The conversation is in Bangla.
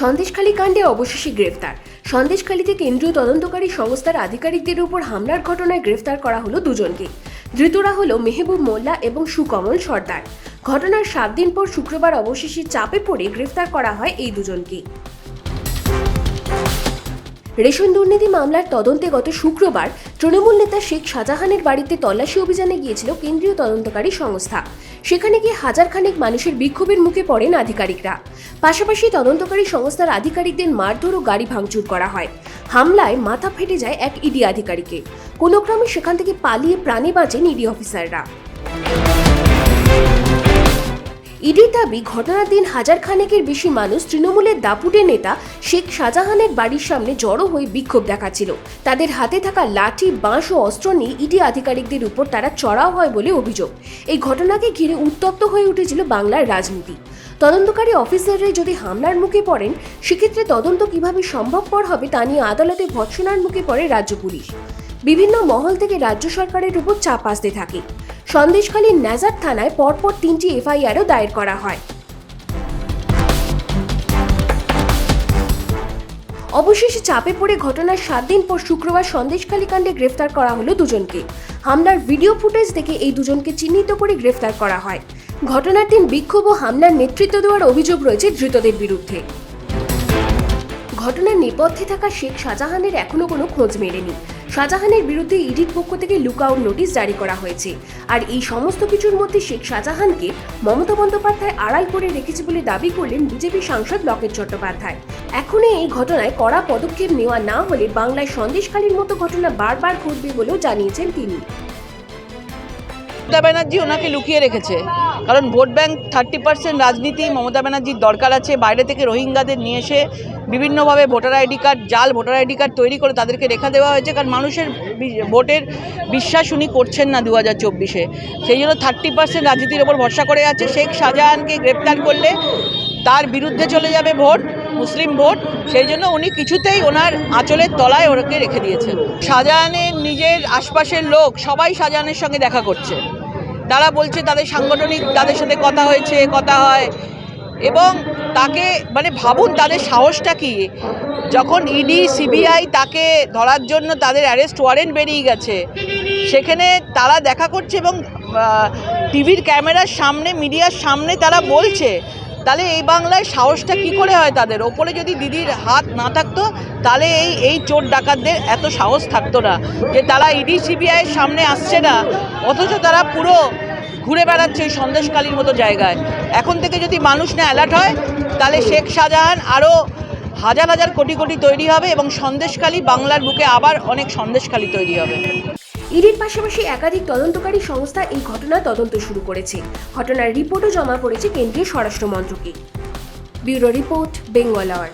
সন্দেশখালী কাণ্ডে অবশেষে গ্রেফতার। সন্দেশখালীতে কেন্দ্রীয় তদন্তকারী সংস্থার আধিকারিকদের উপর হামলার ঘটনায় গ্রেফতার করা হলো দুজনকে। ধৃতরা হলো মেহবুব মোল্লা এবং সুকমল সর্দার। ঘটনার সাত দিন পর শুক্রবার অবশেষে চাপে পড়ে গ্রেফতার করা হয় এই দুজনকে। রেশন দুর্নীতি মামলার তদন্তে গত শুক্রবার তৃণমূল নেতা শেখ শাহজাহানের বাড়িতে তল্লাশি অভিযানে গিয়েছিল কেন্দ্রীয় তদন্তকারী সংস্থা। সেখানে গিয়ে হাজার খানেক মানুষের বিক্ষোভের মুখে পড়েন আধিকারিকরা। পাশাপাশি তদন্তকারী সংস্থার আধিকারিকদের মারধর ও গাড়ি ভাঙচুর করা হয়। হামলায় মাথা ফেটে যায় এক ইডি আধিকারিকের কোনো ক্রমে সেখান থেকে পালিয়ে প্রাণে বাঁচেন ইডি অফিসাররা। ইডির দাবি, ঘটনার দিন হাজার খানেকের বেশি মানুষ তৃণমূলের দাপুটে নেতা শেখ শাহজাহানের বাড়ির সামনে জড়ো হয়ে বিক্ষোভ দেখাচ্ছিল। তাদের হাতে থাকা লাঠি, বাঁশ ও অস্ত্র নিয়ে ইডি আধিকারিকদের উপর তারা চড়াও হয় বলে অভিযোগ। এই ঘটনাকে ঘিরে উত্তপ্ত হয়ে উঠেছিল বাংলার রাজনীতি। তদন্তকারী অফিসাররাই যদি হামলার মুখে পড়েন, সেক্ষেত্রে তদন্ত কীভাবে সম্ভবপর হবে তা নিয়ে আদালতে ভৎসনার মুখে পড়ে রাজ্য পুলিশ। বিভিন্ন মহল থেকে রাজ্য সরকারের উপর চাপ আসতে থাকে। সন্দেশখালীর নাজার থানায় পরপর তিনটি এফআইআরও দায়ের করা হয়। অবশেষে চাপে পড়ে ঘটনার সাত দিন পর শুক্রবার সন্দেশখালী কাণ্ডে গ্রেফতার করা হলো দুজনকে। হামলার ভিডিও ফুটেজ দেখে এই দুজনকে চিহ্নিত করে গ্রেফতার করা হয়। ঘটনার দিন বিক্ষোভ ও হামলার নেতৃত্ব দেওয়ার অভিযোগ রয়েছে ধৃতদের বিরুদ্ধে। ঘটনার নেপথ্যে থাকা শেখ শাহজাহানের এখনও কোনো খোঁজ মেলেনি। শাহজাহানের বিরুদ্ধে ইডির পক্ষ থেকে লুকআউট নোটিশ জারি করা হয়েছে। আর এই সমস্ত কিছুর মধ্যে শেখ শাহজাহানকে মমতা বন্দ্যোপাধ্যায় আড়াল করে রেখেছে বলে দাবি করলেন বিজেপি সাংসদ লকেট চট্টোপাধ্যায়। এখনই এই ঘটনায় কড়া পদক্ষেপ নেওয়া না হলে বাংলায় সন্দেশখালীর মতো ঘটনা বারবার ঘটবে বলেও জানিয়েছেন তিনি। মমতা ব্যানার্জি ওনাকে লুকিয়ে রেখেছে। কারণ ভোট ব্যাংক থার্টি পার্সেন্ট রাজনীতি মমতা ব্যানার্জির দরকার আছে। বাইরে থেকে রোহিঙ্গাদের নিয়ে এসে বিভিন্নভাবে ভোটার আইডি কার্ড, জাল ভোটার আইডি কার্ড তৈরি করে তাদেরকে রেখা দেওয়া হয়েছে, কারণ মানুষের ভোটের বিশ্বাস উনি করছেন না দু হাজার চব্বিশে। সেই জন্য থার্টি পার্সেন্ট রাজনীতির ওপর ভরসা করে আছে। শেখ শাহজাহানকে গ্রেপ্তার করলে তার বিরুদ্ধে চলে যাবে ভোট, মুসলিম ভোট। সেই জন্য উনি কিছুতেই ওনার আঁচলের তলায় ওনাকে রেখে দিয়েছেন। শাহজাহানের নিজের আশপাশের লোক সবাই শাহজাহানের সঙ্গে দেখা করছে। তারা বলছে তাদের সাংগঠনিক, তাদের সাথে কথা হয়েছে, কথা হয়। এবং তাকে মানে ভাবুন তাদের সাহসটা কি? যখন ইডি সিবিআই তাকে ধরার জন্য তাদের অ্যারেস্ট ওয়ারেন্ট বেরিয়ে গেছে, সেখানে তারা দেখা করছে এবং টিভির ক্যামেরার সামনে, মিডিয়ার সামনে তারা বলছে, তাহলে এই বাংলায় সাহসটা কি করে হয় তাদের? ওপরে যদি দিদির হাত না থাকতো, তাহলে এই এই চোর ডাকাতদের এত সাহস থাকতো না। যে তারা ইডি সিবিআইয়ের সামনে আসছে না, অথচ তারা পুরো ঘুরে বেড়াচ্ছে ওই সন্দেশকালীর মতো জায়গায়। এখন থেকে যদি মানুষ না অ্যালার্ট হয়, তাহলে শেখ শাহজাহান আরও হাজার হাজার কোটি কোটি তৈরি হবে এবং সন্দেশকালী বাংলার বুকে আবার অনেক সন্দেশকালী তৈরি হবে। ইডির পাশাপাশি একাধিক তদন্তকারী সংস্থা এই ঘটনার তদন্ত শুরু করেছে। ঘটনার রিপোর্টও জমা পড়েছে কেন্দ্রীয় স্বরাষ্ট্র মন্ত্রকে ব্যুরো রিপোর্ট, বেঙ্গল আওয়ার।